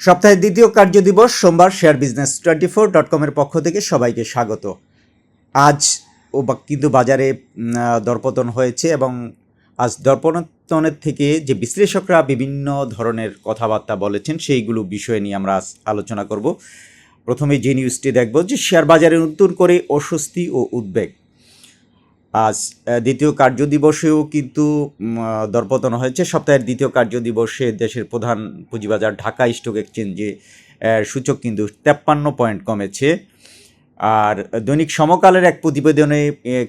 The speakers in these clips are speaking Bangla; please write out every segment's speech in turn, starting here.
সপ্তাহের দ্বিতীয় কার্যদিবস সোমবার share business twenty four dot কমের পক্ষ থেকে সবাইকে স্বাগত। আজ ও কিন্তু বাজারে দরপতন হয়েছে এবং আজ দরপতনের থেকে যে বিশ্লেষকরা বিভিন্ন ধরনের কথাবার্তা বলেছেন সেইগুলো বিষয় নিয়ে আমরা আলোচনা করব। প্রথমে যে নিউজটি দেখব যে শেয়ার বাজারে নতুন করে অস্বস্তি ও উদ্বেগ। আজ দ্বিতীয় কার্যদিবসেও কিন্তু দরপতন হয়েছে। সপ্তাহের দ্বিতীয় কার্যদিবসে দেশের প্রধান পুঁজিবাজার ঢাকা স্টক এক্সচেঞ্জে সূচক কিন্তু তেপ্পান্ন পয়েন্ট কমেছে। আর দৈনিক সমকালের এক প্রতিবেদনে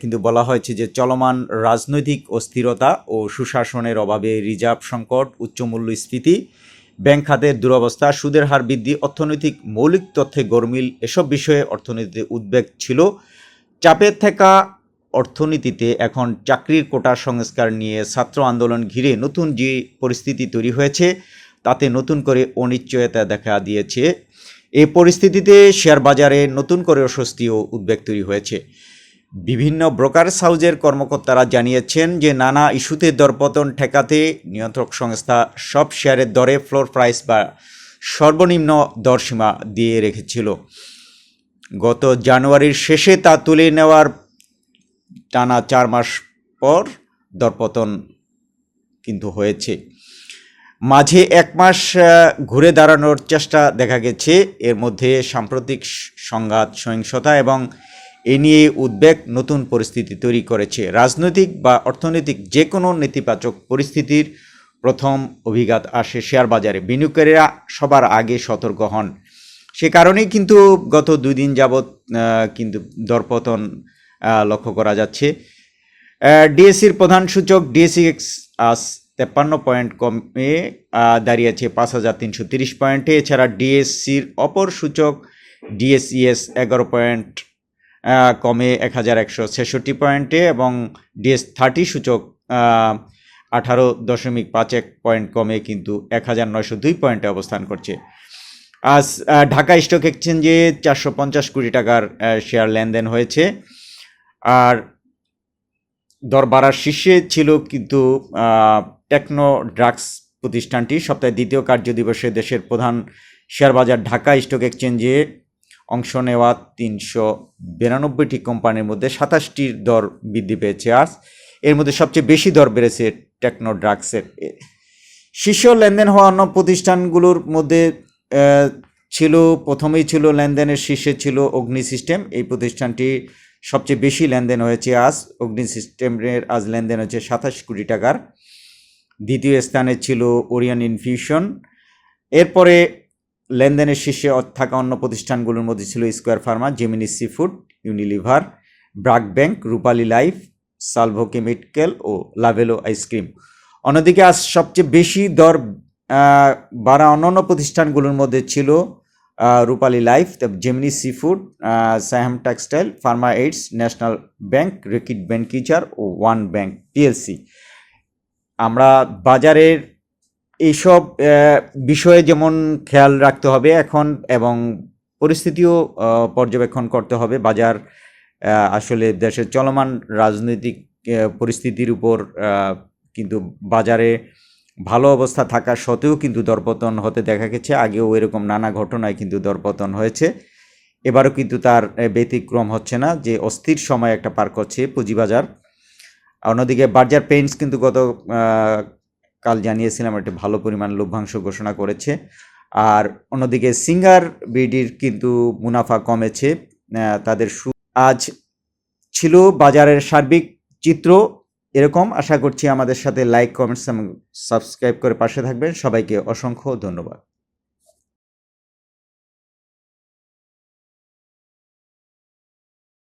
কিন্তু বলা হয়েছে যে চলমান রাজনৈতিক অস্থিরতা ও সুশাসনের অভাবে রিজার্ভ সংকট, উচ্চ মূল্যস্ফীতি, ব্যাংক খাতের দুরবস্থা, সুদের হার বৃদ্ধি, অর্থনৈতিক মৌলিক তথ্যে গরমিল, এসব বিষয়ে অর্থনীতিতে উদ্বেগ ছিল। চাপে থাকা অর্থনীতিতে এখন চাকরির কোটা সংস্কার নিয়ে ছাত্র আন্দোলন ঘিরে নতুন যে পরিস্থিতি তৈরি হয়েছে, তাতে নতুন করে অনিশ্চয়তা দেখা দিয়েছে। এই পরিস্থিতিতে শেয়ার বাজারে নতুন করে অস্বস্তি ও উদ্বেগ তৈরি হয়েছে। বিভিন্ন ব্রোকার হাউজের কর্মকর্তারা জানিয়েছেন যে, নানা ইস্যুতে দরপতন ঠেকাতে নিয়ন্ত্রক সংস্থা সব শেয়ারের দরে ফ্লোর প্রাইস বা সর্বনিম্ন দরসীমা দিয়ে রেখেছিল। গত জানুয়ারির শেষে তা তুলে নেওয়ার টানা চার মাস পর দরপতন কিন্তু হয়েছে। মাঝে এক মাস ঘুরে দাঁড়ানোর চেষ্টা দেখা গেছে। এর মধ্যে সাম্প্রতিক সংঘাত, সহিংসতা এবং এ নিয়ে উদ্বেগ নতুন পরিস্থিতি তৈরি করেছে। রাজনৈতিক বা অর্থনৈতিক যে কোনো নেতিবাচক পরিস্থিতির প্রথম অভিঘাত আসে শেয়ার বাজারে। বিনিয়োগকারীরা সবার আগে সতর্ক হন। সে কারণেই কিন্তু গত দুই দিন যাবৎ কিন্তু দরপতন লক্ষ্য করা যাচ্ছে। ডিএসসির প্রধান সূচক ডিএসসি এক্স তেপ্পান্ন পয়েন্ট কমে দাঁড়িয়েছে পাঁচ হাজার তিনশো তিরিশ পয়েন্টে। এছাড়া ডিএসসির অপর সূচক ডিএসইএস এগারো পয়েন্ট কমে এক হাজার একশো ছেষট্টি পয়েন্টে এবং ডিএস থার্টি সূচক আঠারো দশমিক পাঁচ এক পয়েন্ট কমে কিন্তু এক হাজার নয়শো দুই পয়েন্টে অবস্থান করছে। আজ ঢাকা স্টক এক্সচেঞ্জে চারশো পঞ্চাশ কোটি টাকার শেয়ার লেনদেন হয়েছে। আর দরবারার শীর্ষে ছিল কিন্তু টেকনো ড্রাগস প্রতিষ্ঠানটি সপ্তাহে দ্বিতীয় কার্য দিবসে দেশের প্রধান শেয়ার বাজার ঢাকা স্টক এক্সচেঞ্জে অংশ নেওয়া তিনশো বিরানব্বইটি কোম্পানির মধ্যে সাতাশটির দর বৃদ্ধি পেয়েছে। আজ এর মধ্যে সবচেয়ে বেশি দর বেড়েছে টেকনো ড্রাগসের। শীর্ষ লেনদেন হওয়া অন্য প্রতিষ্ঠানগুলোর মধ্যে ছিল, প্রথমেই ছিল লেনদেনের শীর্ষে ছিল অগ্নি সিস্টেম। এই প্রতিষ্ঠানটি সবচেয়ে বেশি লেনদেন হয়েছে আজ অগ্নি সিস্টেমের আজ লেনদেন হয়েছে সাতাশ কোটি টাকার। দ্বিতীয় স্থানে ছিল ওরিয়ান ইনফিউশন। এরপরে লেনদেনের শীর্ষে থাকা অন্য প্রতিষ্ঠানগুলোর মধ্যে ছিল square pharma, Gemini sea food, Unilever, BRAC bank, Rupali life, Salvo chemical ও লাভেলো আইসক্রিম। অন্যদিকে আজ সবচেয়ে বেশি দর বাড়া অন্যান্য প্রতিষ্ঠানগুলোর মধ্যে ছিল Rupali life Gemini sea food Saiham textile pharma aids national bank Reckitt Benckiser ও ওয়ান ব্যাংক পিএলসি আমরা বাজারের এইসব বিষয়ে যেমন খেয়াল রাখতে হবে এখন এবং পরিস্থিতিও পর্যবেক্ষণ করতে হবে। বাজার আসলে দেশের চলমান রাজনৈতিক পরিস্থিতির উপর কিন্তু বাজারে ভালো অবস্থা থাকা সত্ত্বেও কিন্তু দরপতন হতে দেখা গেছে। আগেও এরকম নানা ঘটনায় কিন্তু দরপতন হয়েছে। এবারও কিন্তু তার ব্যতিক্রম হচ্ছে না যে অস্থির সময় একটা পার করছে পুঁজিবাজার। অন্যদিকে বার্জার পেইন্টস কিন্তু গত কাল জানিয়েছিলাম একটা ভালো পরিমাণ লভ্যাংশ ঘোষণা করেছে। আর অন্যদিকে সিঙ্গার বিডির কিন্তু মুনাফা কমেছে। তাদের সু- আজ ছিল বাজারের সার্বিক চিত্র। এরকম। আশা করছি আমাদের সাথে লাইক কমেন্টস এবং সাবস্ক্রাইব করে পাশে থাকবেন। সবাইকে অসংখ্য ধন্যবাদ।